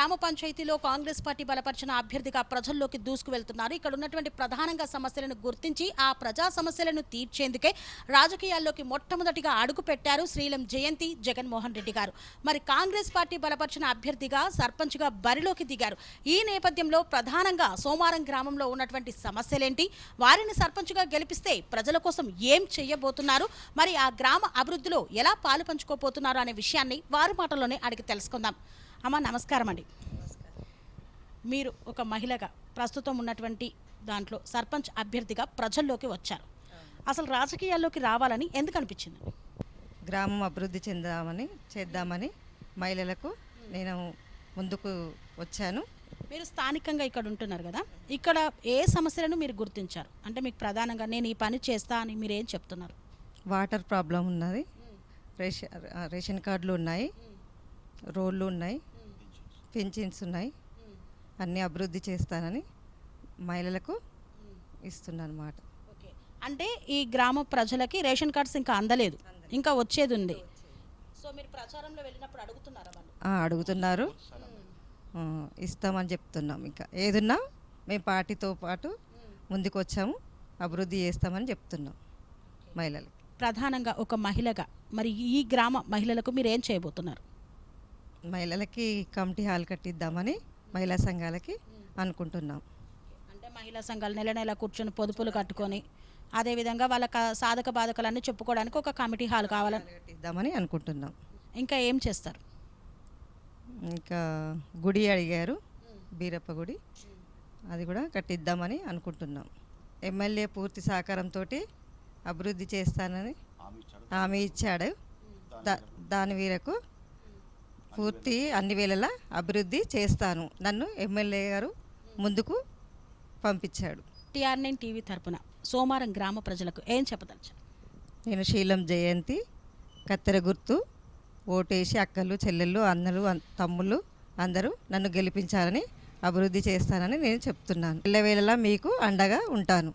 గ్రామ పంచాయతీలో కాంగ్రెస్ పార్టీ బలపరిచిన అభ్యర్థిగా ప్రజల్లోకి దూసుకు వెళ్తున్నారు ఇక్కడ ఉన్నటువంటి ప్రధానంగా సమస్యలను గుర్తించి ఆ ప్రజా సమస్యలను తీర్చేందుకే రాజకీయాల్లోకి మొట్టమొదటిగా అడుగు పెట్టారు శ్రీలం జయంతి జగన్మోహన్ రెడ్డి గారు. మరి కాంగ్రెస్ పార్టీ బలపరిచిన అభ్యర్థిగా సర్పంచ్గా బరిలోకి దిగారు. ఈ నేపథ్యంలో ప్రధానంగా సోమారం గ్రామంలో ఉన్నటువంటి సమస్యలేంటి? వారిని సర్పంచ్గా గెలిపిస్తే ప్రజల కోసం ఏం చేయబోతున్నారు? మరి ఆ గ్రామ అభివృద్ధిలో ఎలా పాలు పంచుకోబోతున్నారు అనే విషయాన్ని వారి మాటల్లోనే అడిగి తెలుసుకుందాం. అమ్మ నమస్కారం అండి. మీరు ఒక మహిళగా ప్రస్తుతం ఉన్నటువంటి దాంట్లో సర్పంచ్ అభ్యర్థిగా ప్రజల్లోకి వచ్చారు. అసలు రాజకీయాల్లోకి రావాలని ఎందుకు అనిపించింది? గ్రామం అభివృద్ధి చెందామని చేద్దామని మహిళలకు నేను ముందుకు వచ్చాను. మీరు స్థానికంగా ఇక్కడ ఉంటున్నారు కదా. ఇక్కడ ఏ సమస్యలను మీరు గుర్తించారు? అంటే మీకు ప్రధానంగా నేను ఈ పని చేస్తా అని మీరు ఏం చెప్తున్నారు? వాటర్ ప్రాబ్లం ఉన్నది. రేషన్ రేషన్ కార్డులు ఉన్నాయి. రోడ్లు ఉన్నాయి. పెన్షన్స్ ఉన్నాయి. అన్నీ అభివృద్ధి చేస్తానని మహిళలకు ఇస్తున్నాను మాట ఓకే. అంటే ఈ గ్రామ ప్రజలకి రేషన్ కార్డ్స్ ఇంకా అందలేదు. ఇంకా వచ్చేది ఉంది. సో మీరు ప్రచారంలో వెళ్ళినప్పుడు అడుగుతున్నారా అడుగుతున్నారు. ఆ, ఇస్తామని చెప్తున్నాం ఇంకా. ఏదున్నా మేము పార్టీతో పాటు ముందుకు వచ్చాము అభివృద్ధి చేస్తామని చెప్తున్నాం మహిళలకి. ప్రధానంగా ఒక మహిళగా మరి ఈ గ్రామ మహిళలకు మీరు ఏం చేయబోతున్నారు? మహిళలకి కమిటీ హాల్ కట్టిద్దామని మహిళా సంఘాలకి అనుకుంటున్నాం. అంటే మహిళా సంఘాలు నెల నెల కూర్చొని పొదుపులు కట్టుకొని అదేవిధంగా వాళ్ళ క- సాధక బాధకాలన్నీ చెప్పుకోవడానికి ఒక కమిటీ హాల్ కావాలని కట్టిద్దామని అనుకుంటున్నాం. ఇంకా ఏం చేస్తారు? ఇంకా గుడి అడిగారు బీరప్ప గుడి. అది కూడా కట్టిద్దామని అనుకుంటున్నాం. ఎమ్మెల్యే పూర్తి సహకారంతో అభివృద్ధి చేస్తానని హామీ ఇచ్చాడు. దా- దాని వీరకు పూర్తి అన్ని వేళలా అభివృద్ధి చేస్తాను. నన్ను ఎమ్మెల్యే గారు ముందుకు పంపించాడు. టిఆర్ నైన్ టీవీ తరపున సోమారం గ్రామ ప్రజలకు ఏం చెప్పదలిచారు? నేను శీలం జయంతి కత్తెర గుర్తు ఓటేసి అక్కలు చెల్లెళ్ళు అన్నలు అన్- తమ్ముళ్ళు అందరూ నన్ను గెలిపించాలని అభివృద్ధి చేస్తానని నేను చెప్తున్నాను. ఎల్లవేళలా మీకు అండగా ఉంటాను.